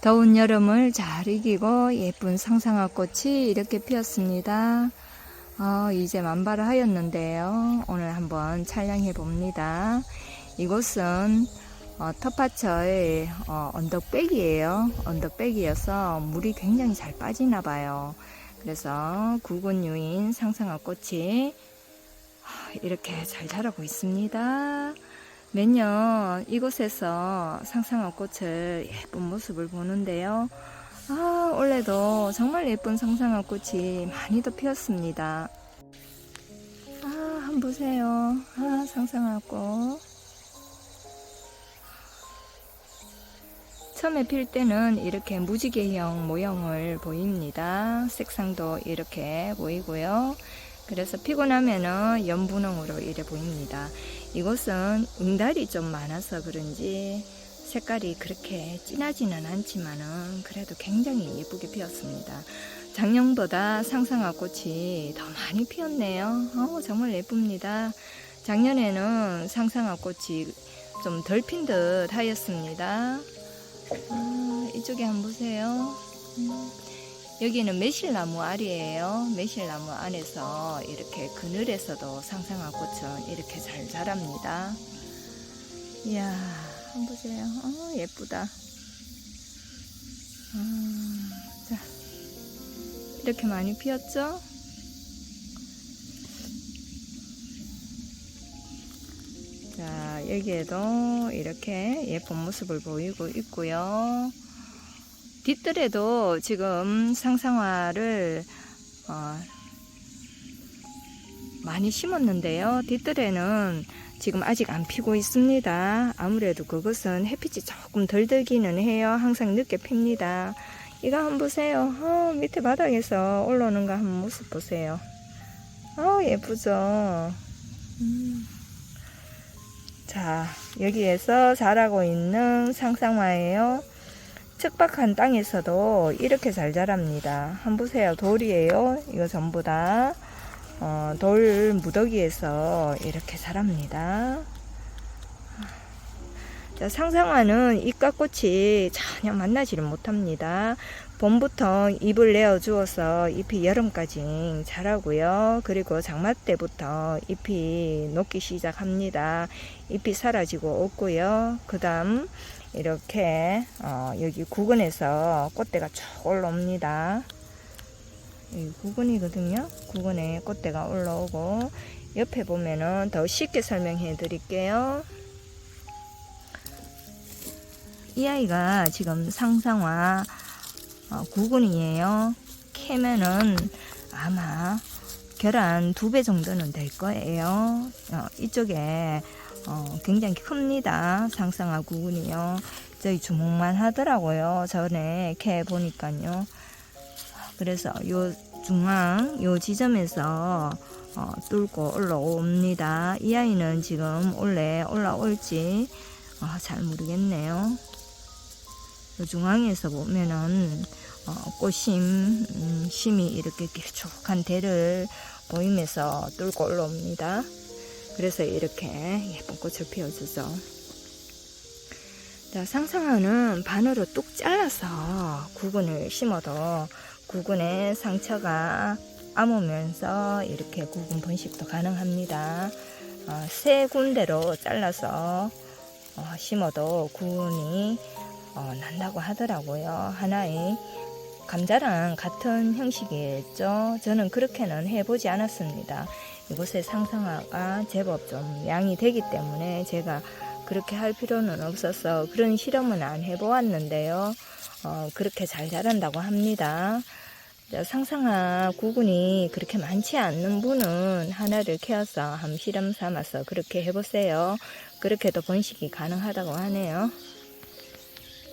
더운 여름을 잘 이기고 예쁜 상상화 꽃이 이렇게 피었습니다. 어, 이제 만발을 하였는데요. 오늘 한번 촬영해 봅니다. 이곳은 어, 텃밭의 어, 언덕백이에요. 언덕백이어서 물이 굉장히 잘 빠지나 봐요. 그래서 굵은 유인 상상화 꽃이 하, 이렇게 잘 자라고 있습니다. 매년 이곳에서 상상화 꽃을 예쁜 모습을 보는데요. 아, 올해도 정말 예쁜 상상화 꽃이 많이 더 피었습니다. 아, 한번 보세요. 아, 상상화 꽃. 처음에 필 때는 이렇게 무지개형 모형을 보입니다. 색상도 이렇게 보이고요. 그래서 피고 나면은 연분홍으로 이래 보입니다. 이곳은 응달이 좀 많아서 그런지 색깔이 그렇게 진하지는 않지만은 그래도 굉장히 예쁘게 피었습니다. 작년보다 상상화 꽃이 더 많이 피었네요. 어, 정말 예쁩니다. 작년에는 상상화 꽃이 좀 덜 핀 듯 하였습니다. 아, 이쪽에 한번 보세요. 음, 여기는 매실나무 알이에요. 매실나무 안에서 이렇게 그늘에서도 상상화 꽃은 이렇게 잘 자랍니다. 이야, 한번 보세요. 어, 예쁘다. 아, 자, 이렇게 많이 피었죠? 자, 여기에도 이렇게 예쁜 모습을 보이고 있고요. 뒷뜰에도 지금 상상화를 어, 많이 심었는데요. 뒷뜰에는 지금 아직 안 피고 있습니다. 아무래도 그것은 햇빛이 조금 덜 들기는 해요. 항상 늦게 핍니다. 이거 한번 보세요. 어, 밑에 바닥에서 올라오는 거 한번 모습 보세요. 어, 예쁘죠? 음. 자, 여기에서 자라고 있는 상상화예요. 척박한 땅에서도 이렇게 잘 자랍니다. 한번 보세요. 돌이에요. 이거 전부 다. 어, 돌 무더기에서 이렇게 자랍니다. 자, 상상화는 잎과꽃이 전혀 만나지를 못합니다. 봄부터 잎을 내어 주어서 잎이 여름까지 자라고요. 그리고 장마 때부터 잎이 녹기 시작합니다. 잎이 사라지고 없고요. 그 다음 이렇게 어, 여기 구근에서 꽃대가 쭉 올라옵니다. 여기 구근이거든요. 구근에 꽃대가 올라오고 옆에 보면은 더 쉽게 설명해 드릴게요. 이 아이가 지금 상상화 어, 구근이에요. 캐면은 아마 계란 두 배 정도는 될 거예요. 어, 이쪽에 어, 굉장히 큽니다. 상상화 구근이요. 저희 주먹만 하더라고요. 전에 캐 보니까요. 그래서 요 중앙 요 지점에서 어, 뚫고 올라옵니다. 이 아이는 지금 원래 올라올지 어, 잘 모르겠네요. 요 중앙에서 보면은 어, 꽃심 음, 심이 이렇게 길쭉한 대를 보이면서 뚫고 올라옵니다. 그래서 이렇게 예쁜 꽃을 피워주죠. 자, 상상화는 반으로 뚝 잘라서 구근을 심어도 구근에 상처가 아무면서 이렇게 구근 번식도 가능합니다. 어, 세 군데로 잘라서 어, 심어도 구근이 어, 난다고 하더라고요. 하나의 감자랑 같은 형식이겠죠. 저는 그렇게는 해보지 않았습니다. 이곳에 상상화가 제법 좀 양이 되기 때문에 제가 그렇게 할 필요는 없어서 그런 실험은 안 해보았는데요. 어, 그렇게 잘 자란다고 합니다. 자, 상상화 구근이 그렇게 많지 않는 분은 하나를 캐어서 한 실험 삼아서 그렇게 해보세요. 그렇게도 번식이 가능하다고 하네요.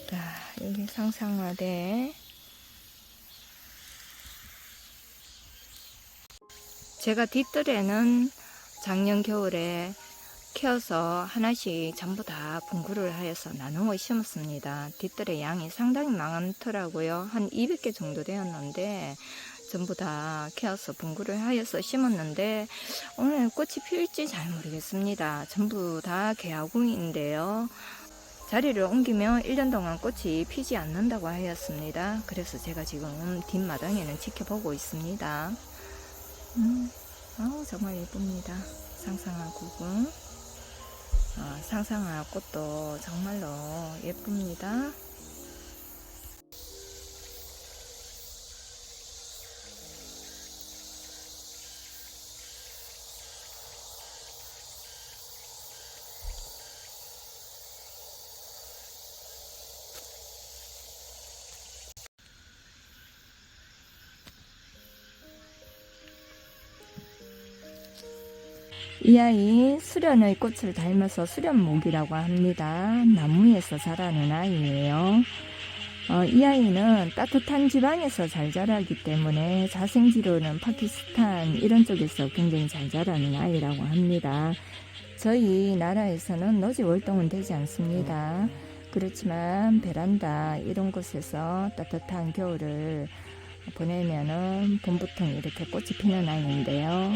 자, 여기 상상화대. 제가 뒷뜰에는 작년 겨울에 키워서 하나씩 전부 다 분구를 하여서 나누어 심었습니다. 뒷뜰에 양이 상당히 많더라고요. 한 200개 정도 되었는데 전부 다 키워서 분구를 하여서 심었는데 오늘 꽃이 필지 잘 모르겠습니다. 전부 다 개화궁인데요. 자리를 옮기면 1년 동안 꽃이 피지 않는다고 하였습니다. 그래서 제가 지금 뒷마당에는 지켜보고 있습니다. 음, 아우 정말 예쁩니다. 상상화 국은 어, 상상화 꽃도 정말로 예쁩니다. 이 아이 수련의 꽃을 닮아서 수련목이라고 합니다. 나무에서 자라는 아이예요. 어, 이 아이는 따뜻한 지방에서 잘 자라기 때문에 자생지로는 파키스탄 이런 쪽에서 굉장히 잘 자라는 아이라고 합니다. 저희 나라에서는 노지 월동은 되지 않습니다. 그렇지만 베란다 이런 곳에서 따뜻한 겨울을 보내면은 봄부터 이렇게 꽃이 피는 아이인데요.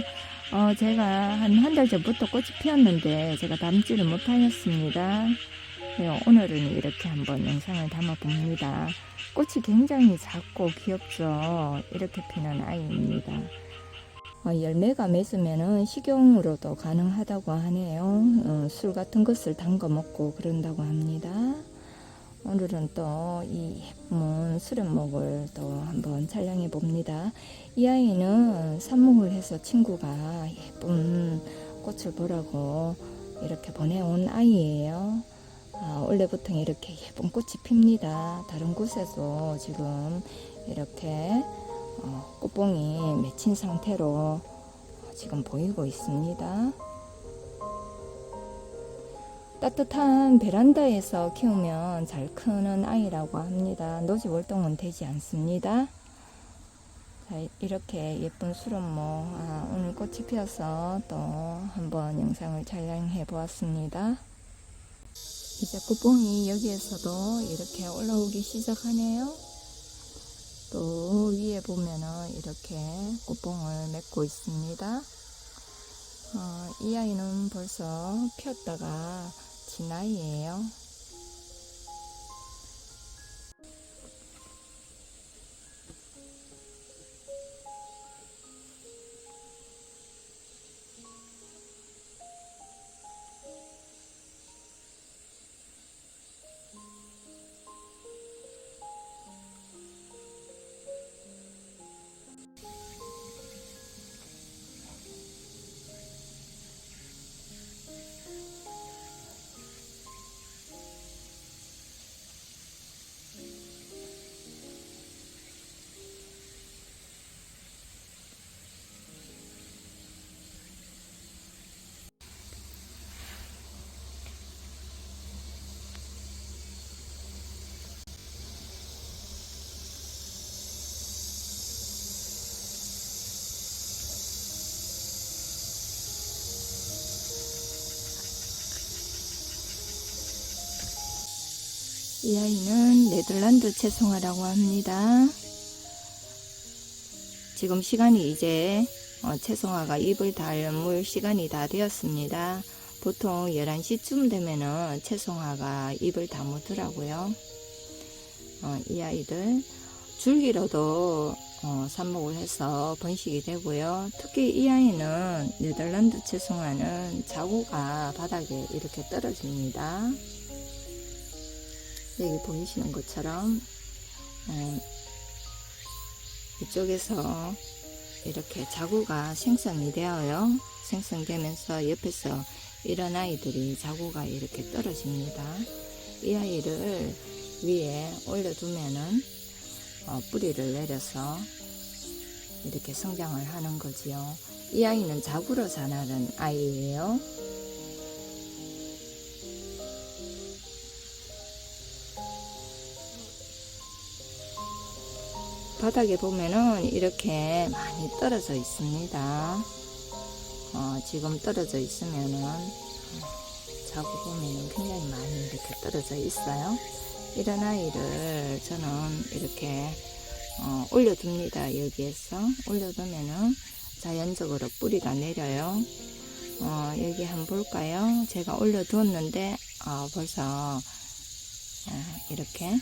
어, 제가 한 한 달 전부터 꽃이 피었는데 제가 담지를 못하였습니다. 네, 오늘은 이렇게 한번 영상을 담아 봅니다. 꽃이 굉장히 작고 귀엽죠. 이렇게 피는 아이입니다. 어, 열매가 맺으면은 식용으로도 가능하다고 하네요. 어, 술 같은 것을 담가 먹고 그런다고 합니다. 오늘은 또 이 예쁜 수련목을 또 한번 촬영해 봅니다. 이 아이는 삽목을 해서 친구가 예쁜 꽃을 보라고 이렇게 보내온 아이예요. 아, 원래부터 이렇게 예쁜 꽃이 핍니다. 다른 곳에도 지금 이렇게 어, 꽃봉이 맺힌 상태로 지금 보이고 있습니다. 따뜻한 베란다에서 키우면 잘 크는 아이라고 합니다. 노지 월동은 되지 않습니다. 자, 이렇게 예쁜 수련모 아, 오늘 꽃이 피어서 또 한번 영상을 촬영해 보았습니다. 이제 꽃봉이 여기에서도 이렇게 올라오기 시작하네요. 또 위에 보면은 이렇게 꽃봉을 맺고 있습니다. 어, 이 아이는 벌써 피었다가 진 아이예요. 이 아이는 네덜란드 채송화라고 합니다. 지금 시간이 이제 어, 채송화가 입을 닮을 시간이 다 되었습니다. 보통 11시쯤 되면은 채송화가 입을 다무더라고요. 어, 이 아이들 줄기로도 어, 삽목을 해서 번식이 되고요. 특히 이 아이는 네덜란드 채송화는 자구가 바닥에 이렇게 떨어집니다. 여기 보이시는 것처럼 어, 이쪽에서 이렇게 자구가 생성이 되어요. 생성되면서 옆에서 이런 아이들이 자구가 이렇게 떨어집니다. 이 아이를 위에 올려두면은 어, 뿌리를 내려서 이렇게 성장을 하는 거지요. 이 아이는 자구로 자라는 아이예요. 바닥에 보면은 이렇게 많이 떨어져 있습니다. 어, 지금 떨어져 있으면은 어, 자고 보면은 굉장히 많이 이렇게 떨어져 있어요. 이런 아이를 저는 이렇게 어, 올려둡니다. 여기에서 올려두면은 자연적으로 뿌리가 내려요. 어, 여기 한번 볼까요? 제가 올려두었는데 어, 벌써 어, 이렇게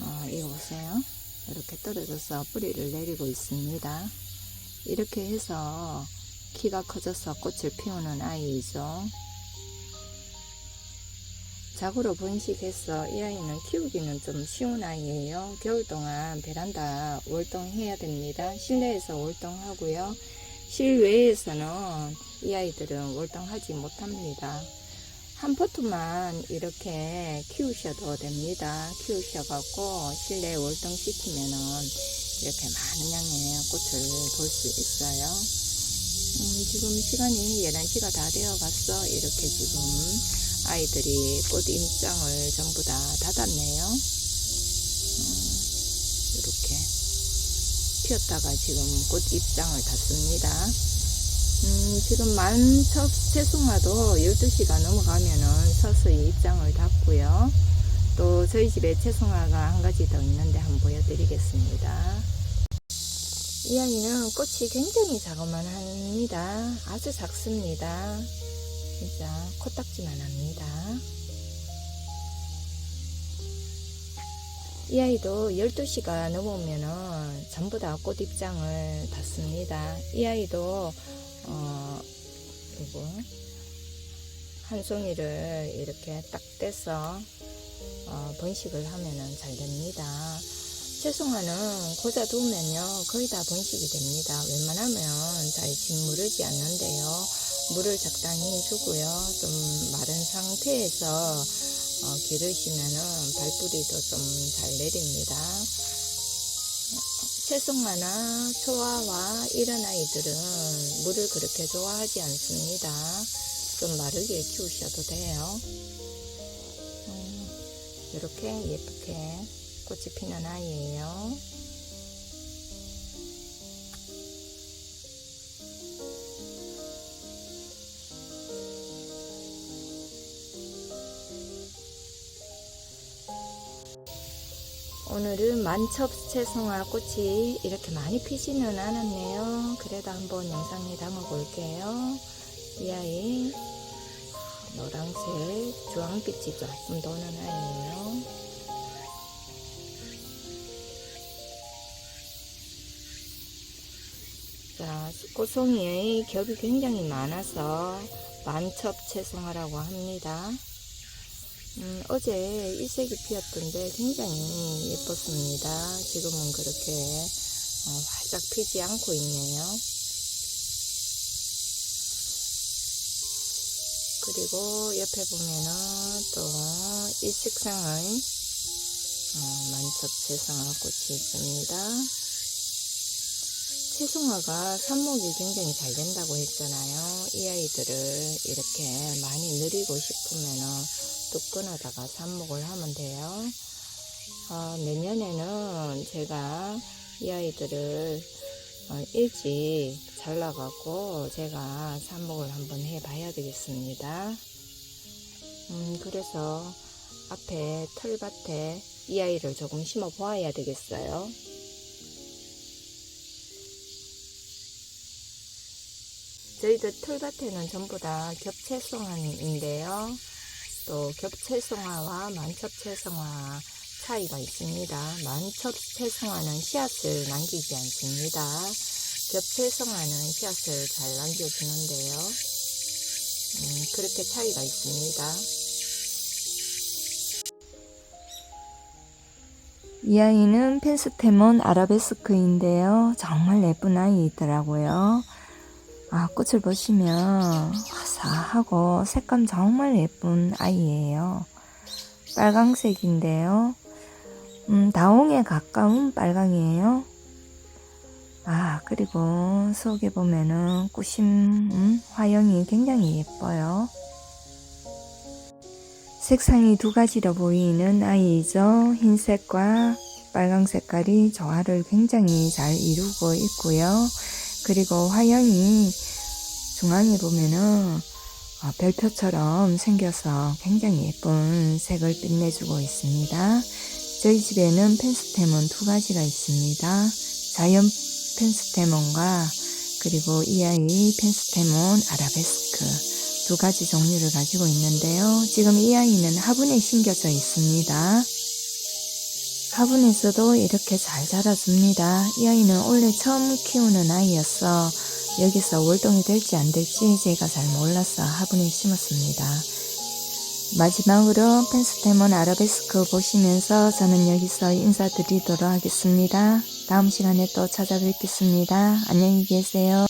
어, 이거 보세요. 이렇게 떨어져서 뿌리를 내리고 있습니다. 이렇게 해서 키가 커져서 꽃을 피우는 아이이죠. 자구로 번식해서 이 아이는 키우기는 좀 쉬운 아이예요. 겨울 동안 베란다 월동해야 됩니다. 실내에서 월동하고요. 실외에서는 이 아이들은 월동하지 못합니다. 한 포트만 이렇게 키우셔도 됩니다. 키우셔갖고 실내에 월동시키면은 이렇게 많은 양의 꽃을 볼 수 있어요. 음, 지금 시간이 11시가 다 되어 갔어. 이렇게 지금 아이들이 꽃 임장을 전부 다 닫았네요. 음, 이렇게 피었다가 지금 꽃 입장을 닫습니다. 음, 지금 만첩 채송화도 12시가 넘어가면은 서서히 입장을 닫고요. 또 저희 집에 채송화가 한 가지 더 있는데 한번 보여드리겠습니다. 이 아이는 꽃이 굉장히 자그만 합니다. 아주 작습니다. 진짜 코딱지만 합니다. 이 아이도 12시가 넘으면은 전부 다 꽃 입장을 닫습니다. 이 아이도 어, 그리고 한 송이를 이렇게 딱 떼서 어, 번식을 하면은 잘 됩니다. 채송화는 고자 두면요 거의 다 번식이 됩니다. 웬만하면 잘 짓무르지 않는데요. 물을 적당히 주고요. 좀 마른 상태에서 어, 기르시면은 발뿌리도 좀 잘 내립니다. 채송화나 초아와 이런 아이들은 물을 그렇게 좋아하지 않습니다. 좀 마르게 키우셔도 돼요. 음, 이렇게 예쁘게 꽃이 피는 아이예요. 오늘은 만첩채송화 꽃이 이렇게 많이 피지는 않았네요. 그래도 한번 영상에 담아 볼게요. 이 아이 노란색 주황빛이 조금 도는 아이예요. 자, 꽃송이의 겹이 굉장히 많아서 만첩채송화라고 합니다. 음, 어제 일색이 피었던데 굉장히 예뻤습니다. 지금은 그렇게 어, 활짝 피지 않고 있네요. 그리고 옆에 보면은 또 일식상의 어, 만첩채송화 꽃이 있습니다. 채송화가 삽목이 굉장히 잘 된다고 했잖아요. 이 아이들을 이렇게 많이 늘리고 싶으면은 뚝 끊어다가 삽목을 하면 돼요. 어, 내년에는 제가 이 아이들을 어, 일찍 잘라갖고 제가 삽목을 한번 해봐야 되겠습니다. 음, 그래서 앞에 털밭에 이 아이를 조금 심어 보아야 되겠어요. 저희들 털밭에는 전부 다 겹채송화인데요. 또 겹채송화와 만첩채송화 차이가 있습니다. 만첩채송화는 씨앗을 남기지 않습니다. 겹채송화는 씨앗을 잘 남겨주는데요. 음, 그렇게 차이가 있습니다. 이 아이는 펜스테몬 아라베스크인데요. 정말 예쁜 아이더라고요. 아, 꽃을 보시면 화사하고 색감 정말 예쁜 아이예요. 빨강색인데요. 음, 다홍에 가까운 빨강이에요. 아, 그리고 속에 보면은 꾸심, 음, 화형이 굉장히 예뻐요. 색상이 두 가지로 보이는 아이이죠. 흰색과 빨강 색깔이 조화를 굉장히 잘 이루고 있고요. 그리고 화형이 중앙에 보면은 어, 별표처럼 생겨서 굉장히 예쁜 색을 빛내주고 있습니다. 저희 집에는 펜스테몬 두 가지가 있습니다. 자연 펜스테몬과 그리고 이 아이 펜스테몬 아라베스크 두 가지 종류를 가지고 있는데요. 지금 이 아이는 화분에 심겨져 있습니다. 화분에서도 이렇게 잘 자라줍니다. 이 아이는 원래 처음 키우는 아이였어. 여기서 월동이 될지 안 될지 제가 잘 몰라서 화분에 심었습니다. 마지막으로 펜스테몬 아라베스크 보시면서 저는 여기서 인사드리도록 하겠습니다. 다음 시간에 또 찾아뵙겠습니다. 안녕히 계세요.